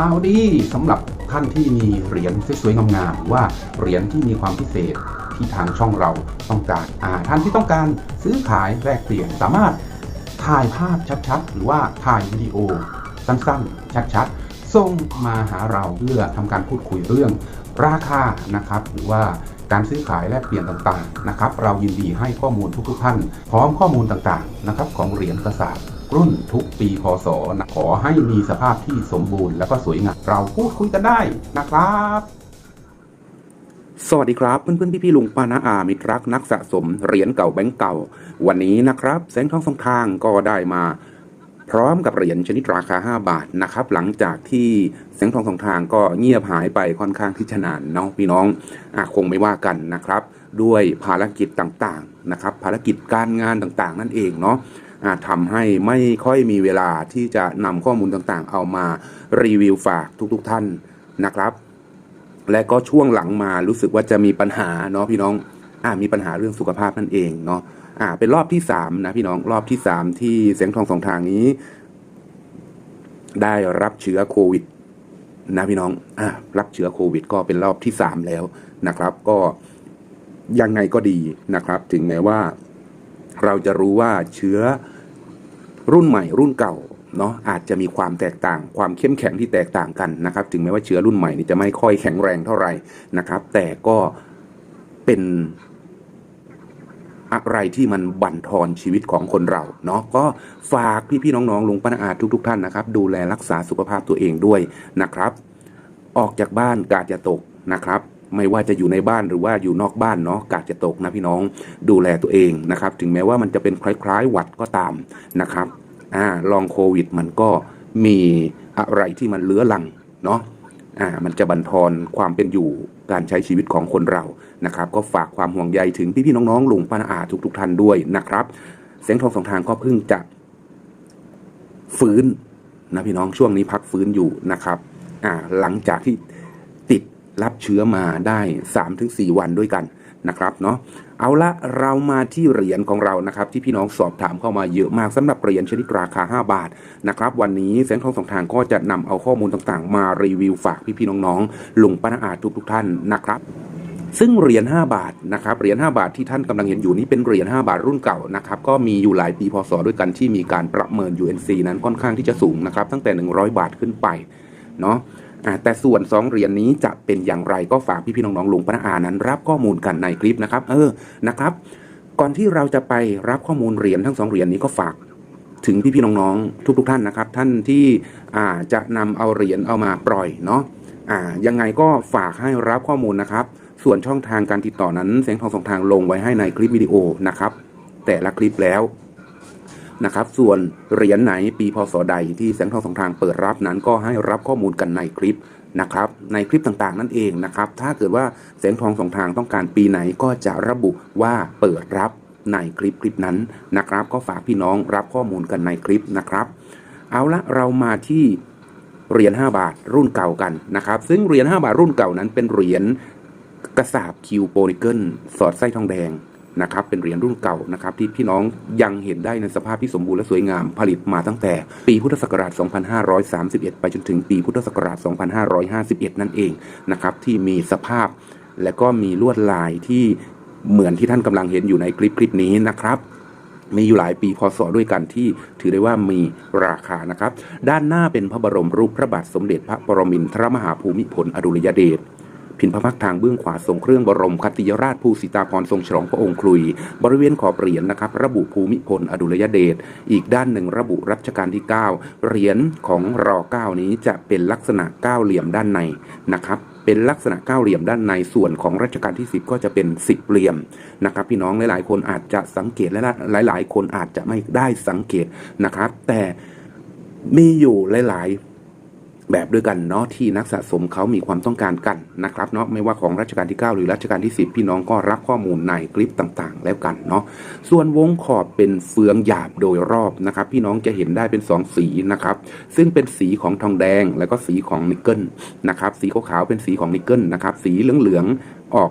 ข่าวดีสำหรับท่านที่มีเหรียญสวยๆงามๆหรือว่าเหรียญที่มีความพิเศษที่ทางช่องเราต้องการอ่าท่านที่ต้องการซื้อขายแลกเปลี่ยนสามารถถ่ายภาพชัดๆ หรือว่าถ่ายวิดีโอสั้นๆ ชัดๆส่งมาหาเราเพื่อทำการพูดคุยเรื่อง ราคานะครับหรือว่าการซื้อขายแลกเปลี่ยนต่างๆนะครับเรายินดีให้ข้อมูลทุกๆท่าน พร้อมข้อมูลต่างๆนะครับของเหรียญกระสาบรุ่นทุกปีพศขอให้มีสภาพที่สมบูรณ์และก็สวยงามเราพูดคุยกันได้นะครับ สวัสดีครับเพื่อนๆพี่ๆลุงป้านาอามิตรรักนักสะสมเหรียญเก่าแบงก์เก่า วันนี้นะครับแสงทองสองทางก็ได้มา พร้อมกับเหรียญชนิดราคา 5 บาทนะครับ หลังจากที่แสงทองสองทางก็เงียบหายไปค่อนข้างที่จะนานเนาะพี่น้องอคงไม่ว่ากันนะครับ ด้วยภารกิจต่างๆนะครับ ภารกิจการงานต่างๆ นั่นเองเนาะทำให้ไม่ค่อยมีเวลาที่จะนำข้อมูลต่างๆ เอามารีวิวฝากทุกๆท่านนะครับ และก็ช่วงหลังมารู้สึกว่าจะมีปัญหาเนาะพี่น้องอมีปัญหาเรื่องสุขภาพนั่นเองเนาะ อ่า เป็นรอบที่สามนะพี่น้องรอบที่สามที่เสียงทองสองทางนี้ ได้รับเชื้อโควิด นะพี่น้องอ่ารับเชื้อโควิด ก็เป็นรอบที่สามแล้วนะครับ ก็ยังไงก็ดีนะครับ ถึงแม้ว่า เราจะรู้ว่าเชื้อรุ่นใหม่ รุ่นเก่าเนาะอาจจะมีความแตกต่าง ความเข้มแข็งที่แตกต่างกันนะครับ ถึงแม้ว่าเชื้อรุ่นใหม่นี่จะไม่ค่อยแข็งแรงเท่าไหร่นะครับ แต่ก็เป็น อะไรที่มันบั่นทอนชีวิตของคนเราเนาะก็ฝากพี่ๆน้องๆลุงป้านาอาทุกๆท่านนะครับ ดูแลรักษาสุขภาพตัวเองด้วยนะครับ ออกจากบ้านกาดจะตกนะครับไม่ว่าจะอยู่ในบ้านหรือว่าอยู่นอกบ้านเนาะกาดจะตกนะพี่น้องดูแลตัวเองนะครับ ถึงแม้ว่ามันจะเป็นคล้ายๆหวัดก็ตามนะครับอ่าลองโควิดมันก็มีอะไรที่มันเลื้อรังเนาะ อ่ามันจะบั่นทอนความเป็นอยู่การใช้ชีวิตของคนเรานะครับ ก็ฝากความห่วงใยถึงพี่ๆน้องๆลุงป้านาอาทุกๆท่านด้วยนะครับ เสียงทองสองทางก็เพิ่งจะฟื้นนะพี่น้องช่วงนี้พักฟื้นอยู่นะครับอ่าหลังจากที่ติดรับเชื้อมาได้3-4ถึงวันด้วยกันนะครับเนาะ เอาละเรามาที่เหรียญของเรานะครับที่พี่น้องสอบถามเข้ามาเยอะมากสำหรับเหรียญชนิดราคา 5 บาทนะครับวันนี้แสงทองสองทางก็จะนำเอาข้อมูลต่างๆ มารีวิวฝากพี่ๆน้องๆลุงป้านาอาทุกๆท่านนะครับซึ่งเหรียญ5บาทนะครับเหรียญ5บาทที่ท่านกำลังเห็นอยู่นี้เป็นเหรียญ5บาทรุ่นเก่านะครับก็มีอยู่หลายปีพศด้วยกันที่มีการประเมิน UNC นั้นค่อนข้างที่จะสูงนะครับตั้งแต่ 100 บาทขึ้นไปเนาะ แต่ส่วน 2 เหรียญนี้จะเป็นอย่างไรก็ฝากพี่ๆน้องๆลุงปนาอานั้น รับข้อมูลกันในคลิปนะครับ เออนะครับ ก่อนที่เราจะไปรับข้อมูลเหรียญทั้งสองเหรียญนี้ก็ฝากถึงพี่ๆน้องๆทุก ๆ ท่านนะครับ ท่านที่อ่าจะนำเอาเหรียญเอามาปล่อยเนาะอ่ายังไงก็ฝากให้รับข้อมูลนะครับ ส่วนช่องทางการติดต่อนั้นเสียงทองสองทางลงไว้ให้ในคลิปวิดีโอนะครับ แต่ละคลิปแล้ว นะครับ ส่วนเหรียญไหนปีพศใดที่แสงทองสองทางเปิดรับนั้นก็ให้รับข้อมูลกันในคลิปนะครับในคลิปต่างๆนั่นเองนะครับ ถ้าเกิดว่าแสงทองสองทางต้องการปีไหนก็จะระบุว่าเปิดรับในคลิปคลิปนั้นนะครับ ก็ฝากพี่น้องรับข้อมูลกันในคลิปนะครับ เอาละเรามาที่เหรียญ5บาทรุ่นเก่ากันนะครับ ซึ่งเหรียญ5บาทรุ่นเก่านั้นเป็นเหรียญกระสาบคิวโปนิเกิลสอดไส้ทองแดง นะครับเป็นเหรียญรุ่นเก่านะครับที่พี่น้องยังเห็นได้ในสภาพที่สมบูรณ์และสวยงามผลิตมาตั้งแต่ ปีพุทธศักราช 2531 ไปจนถึงปีพุทธศักราช 2551 นั่นเองนะครับที่มีสภาพและก็มีลวดลายที่เหมือนที่ท่านกำลังเห็นอยู่ในคลิปคลิปนี้นะครับมีอยู่หลายปีพศด้วยกันที่ถือได้ว่ามีราคานะครับ ด้านหน้าเป็นพระบรมรูปพระบาทสมเด็จพระปรมินทรมหาภูมิพลอดุลยเดช พินพระพักทางเบื้องขวาทรงเครื่องบรมคติยราชภูสิตาพรทรงฉลองพระองค์คลุย บริเวณขอบเหรียญนะครับ ระบุภูมิพลอดุลยเดชอีกด้านหนึ่งระบุรัชกาลที่ 9 เหรียญของรอ 9 นี้จะเป็นลักษณะเก้าเหลี่ยมด้านในนะครับเป็นลักษณะเก้าเหลี่ยมด้านในส่วนของรัชกาลที่ 10 ก็จะเป็นสิบเหลี่ยมนะครับ พี่น้องหลาย ๆ คนอาจจะสังเกตและหลาย ๆ คนอาจจะไม่ได้สังเกตนะครับ แต่มีอยู่หลาย ๆ แบบด้วยกันเนาะที่นักสะสมเขามีความต้องการกันนะครับเนาะไม่ว่าของรัชกาลที่ 9 หรือรัชกาลที่ 10 พี่น้องก็รับข้อมูลในคลิปต่างๆ แล้วกันเนาะส่วนวงขอบเป็นเฟืองหยาบโดยรอบนะครับ พี่น้องจะเห็นได้เป็น 2 สีนะครับ ซึ่งเป็นสีของทองแดงแล้วก็สีของนิกเกิลนะครับ สีขาวๆเป็นสีของนิกเกิลนะครับ สีเหลืองๆออก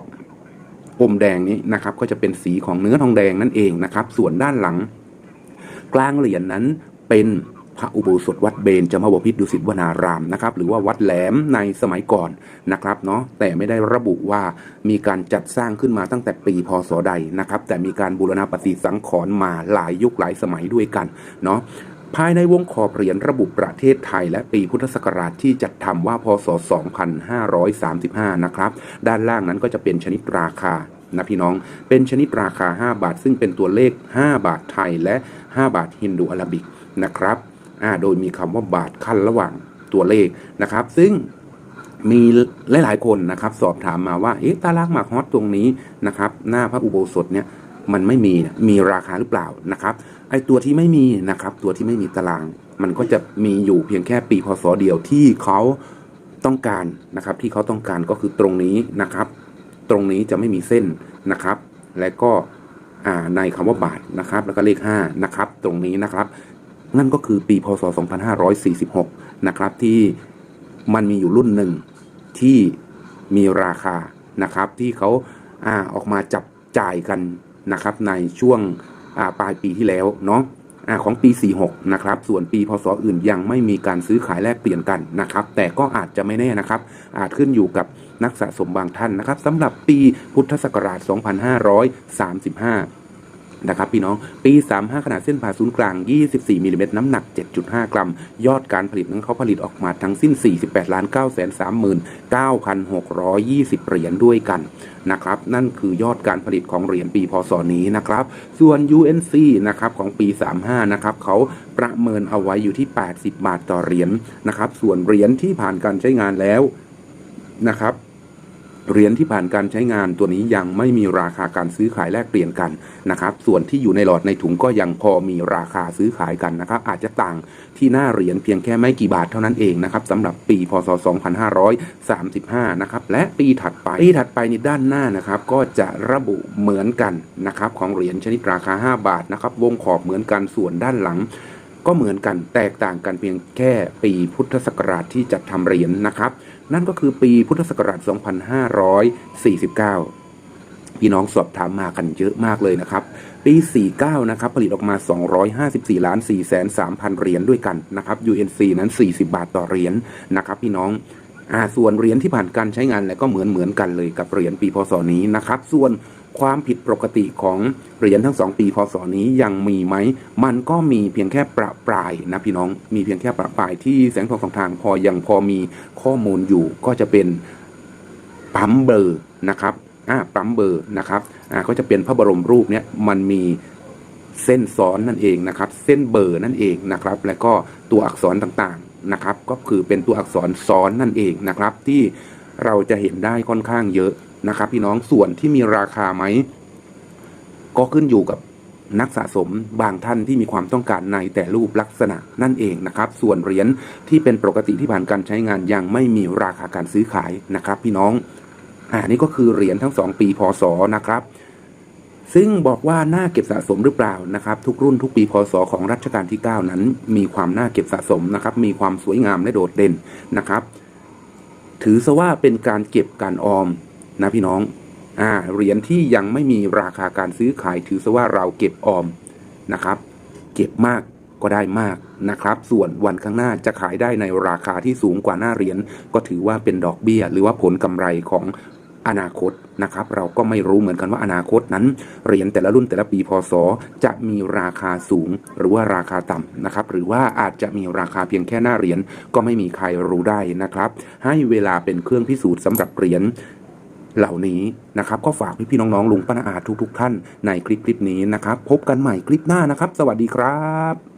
อมแดงนี้นะครับ ก็จะเป็นสีของเนื้อทองแดงนั่นเองนะครับ ส่วนด้านหลัง กลางเหรียญนั้นเป็น พระอุโบสถวัดเบญจมบพิตรดุสิตวนารามนะครับหรือว่าวัดแหลมในสมัยก่อนนะครับเนาะแต่ไม่ได้ระบุว่ามีการจัดสร้างขึ้นมาตั้งแต่ปีพศใดนะครับแต่มีการบูรณะปฏิสังขรณ์มาหลายยุคหลายสมัยด้วยกันเนาะภายในวงขอบเหรียญระบุประเทศไทยและปีพุทธศักราชที่จัดทำว่าพศ 2535 นะครับ ด้านล่างนั้นก็จะเป็นชนิดราคานะพี่น้อง เป็นชนิดราคา 5 บาท ซึ่งเป็นตัวเลข 5 บาทไทยและ 5 บาทฮินดูอาราบิกนะครับ โดยมีคำว่าบาทขั้นระหว่างตัวเลขนะครับ ซึ่งมีหลาย ๆ คนนะครับ สอบถามมาว่าเอ๊ะตารางหมากฮอตตรงนี้นะครับ หน้าพระอุโบสถเนี่ยมันไม่มีมีราคาหรือเปล่านะครับ ไอตัวที่ไม่มีนะครับ ตัวที่ไม่มีตาราง มันก็จะมีอยู่เพียงแค่ปีพศเดียวที่เขาต้องการนะครับ ที่เขาต้องการก็คือตรงนี้นะครับ ตรงนี้จะไม่มีเส้นนะครับ และก็อ่าในคำว่าบาทนะครับ แล้วก็เลข5นะครับ ตรงนี้นะครับ นั่นก็คือปีพศ 2546 นะครับ ที่มันมีอยู่รุ่นหนึ่งที่มีราคานะครับที่เขาอ่าออกมาจับจ่ายกันนะครับในช่วงอ่าปลายปีที่แล้วเนาะอ่ของปี 46 นะครับ ส่วนปีพศอื่นยังไม่มีการซื้อขายแลกเปลี่ยนกันนะครับ แต่ก็อาจจะไม่แน่นะครับ อาจขึ้นอยู่กับนักสะสมบางท่านนะครับสำหรับปีพุทธศักราช 2535 นะครับพี่น้องปี 35 ขนาดเส้นผ่าศูนย์กลาง 24มิลลิเมตรน้ำหนัก 7.5 กรัม ยอดการผลิตนั้นเขาผลิตออกมาทั้งสิ้น 48ล้าน9 3 9 6 2 0 เหรียญด้วยกันนะครับนั่นคือยอดการผลิตของเหรียญปีพศนี้นะครับ ส่วน UNC นะครับของปี 35 นะครับเขาประเมินเอาไว้อยู่ที่ 80 บาทต่อเหรียญนะครับ ส่วนเหรียญที่ผ่านการใช้งานแล้วนะครับ เหรียญที่ผ่านการใช้งานตัวนี้ยังไม่มีราคาการซื้อขายแลกเปลี่ยนกันนะครับ ส่วนที่อยู่ในหลอดในถุงก็ยังพอมีราคาซื้อขายกันนะครับ อาจจะต่างที่หน้าเหรียญเพียงแค่ไม่กี่บาทเท่านั้นเองนะครับสำหรับปีพศ 2535 นะครับ และปีถัดไป ปีถัดไปในด้านหน้านะครับ ก็จะระบุเหมือนกันนะครับของเหรียญชนิดราคา 5 บาทนะครับ วงขอบเหมือนกันส่วนด้านหลัง ก็เหมือนกันแตกต่างกันเพียงแค่ปีพุทธศักราชที่จัดทำเหรียญนะครับ นั่นก็คือปีพุทธศักราช 2549พี่น้องสอบถามมากันเยอะมากเลยนะครับ ปี 49 นะครับ ผลิตออกมา 254ล้าน4แสน3พันเหรียญด้วยกันนะครับ UNC นั้น 40 บาทต่อเหรียญนะครับ พี่น้องอ่าส่วนเหรียญที่ผ่านการใช้งานแล้วก็เหมือนเหมือนกันเลยกับเหรียญปีพศนี้นะครับ ส่วน ความผิดปกติของเหรียญทั้งสองปีพศนี้ยังมีไหม มันก็มีเพียงแค่ประปรายนะพี่น้อง มีเพียงแค่ประปรายที่แสงทองสองทางพอยังพอมีข้อมูลอยู่ก็จะเป็นปั๊มเบอร์นะครับอ่าปั๊มเบอร์นะครับอ่าก็จะเป็นพระบรมรูปเนี่ยมันมีเส้นซ้อนนั่นเองนะครับ เส้นเบอร์นั่นเองนะครับ แล้วก็ตัวอักษรต่างๆนะครับ ก็คือเป็นตัวอักษรซ้อนนั่นเองนะครับ ที่เราจะเห็นได้ค่อนข้างเยอะ นะครับพี่น้องส่วนที่มีราคาไหม ก็ขึ้นอยู่กับนักสะสมบางท่านที่มีความต้องการในแต่รูปลักษณะนั่นเองนะครับ ส่วนเหรียญที่เป็นปกติที่ผ่านการใช้งานยังไม่มีราคาการซื้อขายนะครับ พี่น้องอ่านี่ก็คือเหรียญทั้งสองปีพศนะครับ ซึ่งบอกว่าน่าเก็บสะสมหรือเปล่านะครับ ทุกรุ่นทุกปีพศของรัชกาลที่ 9 นั้น มีความน่าเก็บสะสมนะครับ มีความสวยงามและโดดเด่นนะครับ ถือซะว่าเป็นการเก็บการออม นะพี่น้องอ่าเหรียญที่ยังไม่มีราคาการซื้อขายถือซะว่าเราเก็บออมนะครับ เก็บมากก็ได้มากนะครับ ส่วนวันข้างหน้าจะขายได้ในราคาที่สูงกว่าหน้าเหรียญก็ถือว่าเป็นดอกเบี้ย หรือว่าผลกำไรของอนาคตนะครับ เราก็ไม่รู้เหมือนกันว่าอนาคตนั้นเหรียญแต่ละรุ่นแต่ละปีพศจะมีราคาสูงหรือว่าราคาต่ำนะครับ หรือว่าอาจจะมีราคาเพียงแค่หน้าเหรียญก็ไม่มีใครรู้ได้นะครับ ให้เวลาเป็นเครื่องพิสูจน์สำหรับเหรียญ เหล่านี้นะครับก็ฝากพี่ๆน้องๆลุงป้านาอาทุกๆ ท่านในคลิปคลิปนี้นะครับ พบกันใหม่คลิปหน้านะครับ สวัสดีครับ